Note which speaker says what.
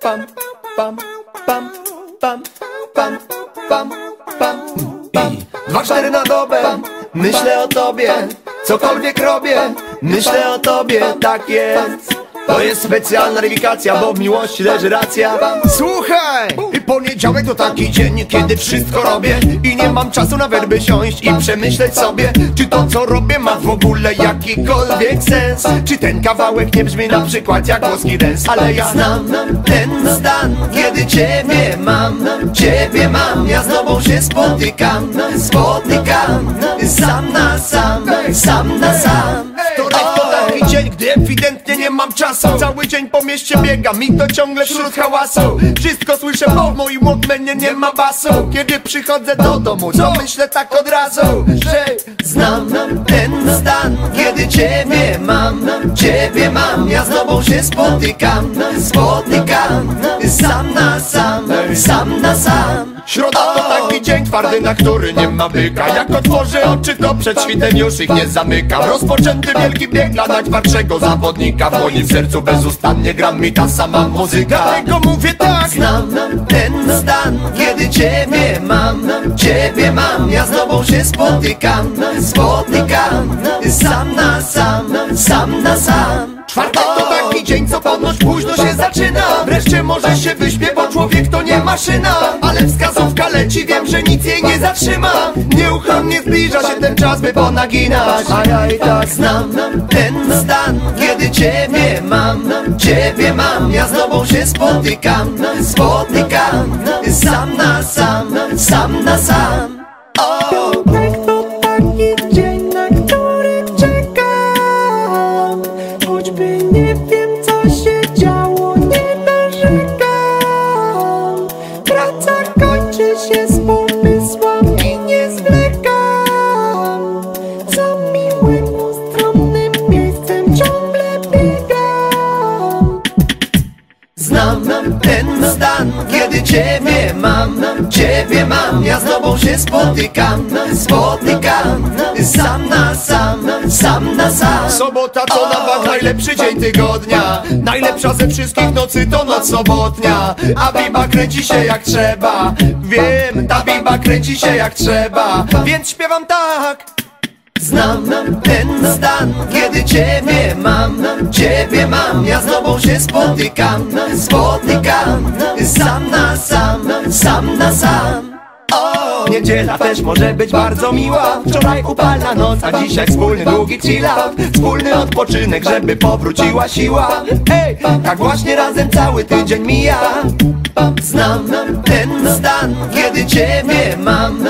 Speaker 1: pam, pam, pam, pam, pam, pam, pam, pam. Dwa cztery na dobę, myślę o tobie, cokolwiek robię, myślę o tobie, tak jest. To jest specjalna dedikacja, bo w miłości leży racja.
Speaker 2: Słuchaj! I poniedziałek to taki dzień, kiedy wszystko robię I nie mam czasu nawet by siąść i przemyśleć sobie Czy to co robię ma w ogóle jakikolwiek sens Czy ten kawałek nie brzmi na przykład jak włoski dance Ale ja
Speaker 1: Znam ten stan, kiedy ciebie mam, ciebie mam, ja z tobą się spotykam, spotykam, sam na sam, sam na sam.
Speaker 2: Mam czasu. Cały dzień po mieście biegam i to ciągle wśród hałasu. Wszystko słyszę, bo w moim Walkmanie nie ma basu. Kiedy przychodzę do domu, to myślę tak od razu Że
Speaker 1: Znam ten stan, kiedy ciebie mam, ciebie mam, ja z tobą się spotykam, spotykam, sam na sam, sam na sam.
Speaker 2: Środa taki dzień twardy, na który nie ma byka. Jak otworzę oczy, to przed świtem już ich nie zamykam. Rozpoczęty wielki bieg dla najtwardszego zawodnika. W moim sercu bezustannie gra mi ta sama muzyka. Dlatego mówię tak.
Speaker 1: Znam ten stan, kiedy ciebie mam, ciebie mam, ja z tobą się spotykam, spotykam, sam na sam, sam na sam.
Speaker 2: Czwartek to taki dzień, co ponoć późno się zaczyna. Wreszcie może się wyśpię, bo człowiek to nie maszyna. Ale wskazówka leci, wiem, że nic jej nie zatrzyma. Nieuchronnie zbliża się ten czas, by ponaginać. A ja i tak
Speaker 1: Znam ten stan, kiedy ciebie mam, ciebie mam, ja z tobą się spotykam, spotykam, sam na sam, sam na sam.
Speaker 3: Kończy się
Speaker 1: Znam ten stan, kiedy ciebie mam, ciebie mam, ja z tobą się spotykam, spotykam, sam na sam, sam na sam.
Speaker 2: Sobota to na bank najlepszy dzień tygodnia. Najlepsza ze wszystkich nocy to noc sobotnia A biba kręci się jak trzeba. Wiem, ta biba kręci się jak trzeba. Więc śpiewam tak
Speaker 1: Znam ten stan, kiedy ciebie mam, ciebie mam, ja z tobą się spotykam, spotykam, sam na sam, sam na sam. O!
Speaker 2: Niedziela też może być bardzo miła Wczoraj upalna noc, a dzisiaj wspólny długi chill out Wspólny odpoczynek, żeby powróciła siła Ej, tak właśnie razem cały tydzień mija
Speaker 1: Znam ten stan, kiedy ciebie mam